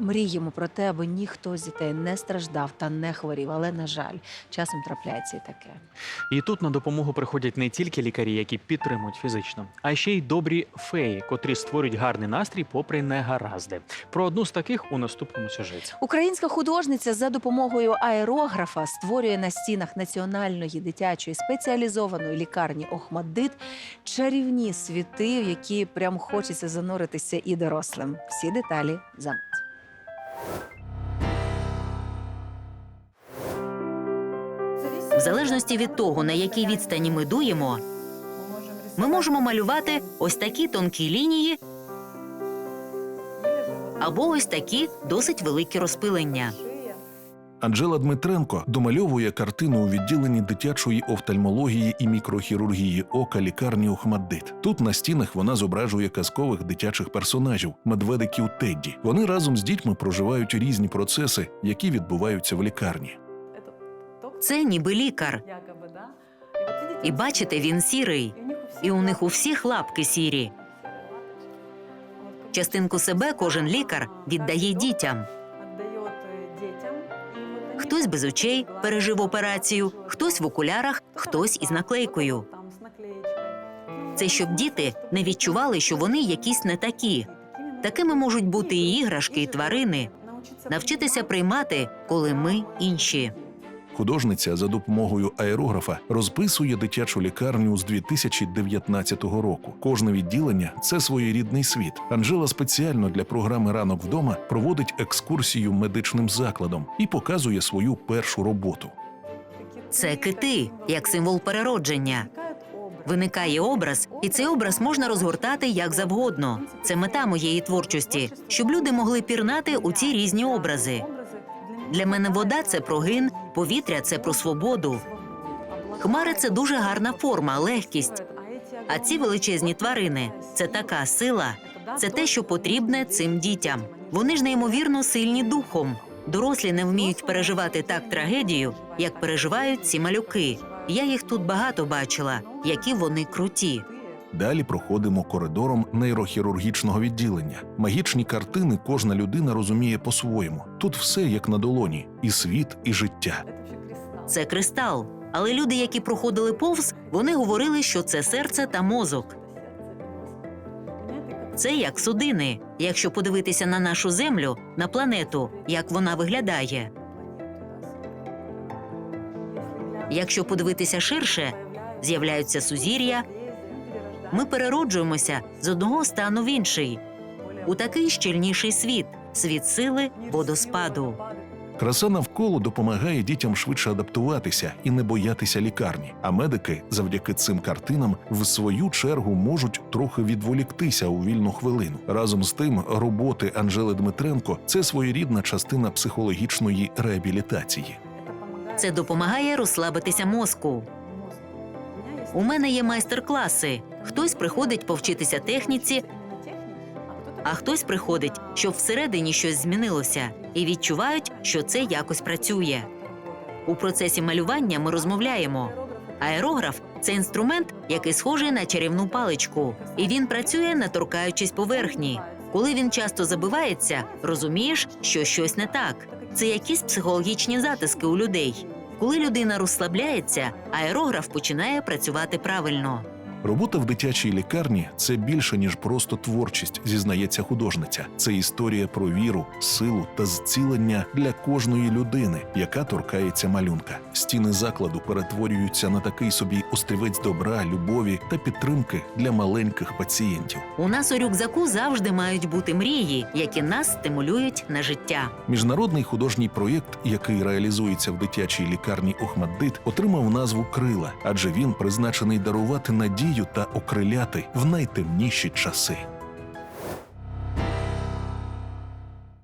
мріємо про те, аби ніхто з дітей не страждав та не хворів. Але на жаль, часом трапляється і таке. І тут на допомогу приходять не тільки лікарі, які підтримують фізично, а ще й добрі феї, котрі створюють гарний настрій попри негаразди. Про одну з таких у наступному сюжеті. Українська художниця за допомогою аерографа створює на стінах національної дитячої спеціалізованої лікарні Охмаддит чарівні світи, в які прям хочеться зануритися і дорослим. Всі деталі за. В залежності від того, на якій відстані ми дуємо, ми можемо малювати ось такі тонкі лінії або ось такі досить великі розпилення. Анжела Дмитренко домальовує картину у відділенні дитячої офтальмології і мікрохірургії ока лікарні Охмаддит. Тут на стінах вона зображує казкових дитячих персонажів медведиків Тедді. Вони разом з дітьми проживають різні процеси, які відбуваються в лікарні. Це ніби лікар. І бачите, він сірий. І у них у всіх лапки сірі. Частинку себе кожен лікар віддає дітям. Хтось без очей пережив операцію, хтось в окулярах, хтось із наклейкою. Це щоб діти не відчували, що вони якісь не такі. Такими можуть бути і іграшки, і тварини. Навчитися приймати, коли ми інші. Художниця за допомогою аерографа розписує дитячу лікарню з 2019 року. Кожне відділення це своєрідний світ. Анжела спеціально для програми Ранок вдома проводить екскурсію медичним закладом і показує свою першу роботу. Це кити, як символ переродження. Виникає образ, і цей образ можна розгортати як завгодно. Це мета моєї творчості, щоб люди могли пірнати у ці різні образи. Для мене вода це про гин, повітря це про свободу. Хмари це дуже гарна форма, легкість. А ці величезні тварини це така сила, це те, що потрібне цим дітям. Вони ж неймовірно сильні духом. Дорослі не вміють переживати так трагедію, як переживають ці малюки. Я їх тут багато бачила, які вони круті. Далі проходимо коридором нейрохірургічного відділення. Магічні картини кожна людина розуміє по-своєму. Тут все як на долоні: і світ, і життя. Це кристал. Але люди, які проходили повз, вони говорили, що це серце та мозок. Це як судини. Якщо подивитися на нашу землю, на планету, як вона виглядає. Якщо подивитися ширше, з'являються сузір'я. Ми перероджуємося з одного стану в інший, у такий щільніший світ світ сили, водоспаду. Краса навколо допомагає дітям швидше адаптуватися і не боятися лікарні. А медики завдяки цим картинам в свою чергу можуть трохи відволіктися у вільну хвилину. Разом з тим, роботи Анжели Дмитренко це своєрідна частина психологічної реабілітації. Це допомагає розслабитися мозку. У мене є майстер-класи. Хтось приходить повчитися техніці, а хтось приходить, щоб всередині щось змінилося, і відчувають, що це якось працює. У процесі малювання ми розмовляємо. Аерограф це інструмент, який схожий на чарівну паличку, і він працює, не торкаючись поверхні. Коли він часто забивається, розумієш, що щось не так. Це якісь психологічні затиски у людей. Коли людина розслабляється, аерограф починає працювати правильно. Робота в дитячій лікарні це більше ніж просто творчість, зізнається художниця. Це історія про віру, силу та зцілення для кожної людини, яка торкається малюнка. Стіни закладу перетворюються на такий собі острівець добра, любові та підтримки для маленьких пацієнтів. У нас у рюкзаку завжди мають бути мрії, які нас стимулюють на життя. Міжнародний художній проєкт, який реалізується в дитячій лікарні Охмаддит, отримав назву Крила, адже він призначений дарувати надію та окриляти в найтемніші часи.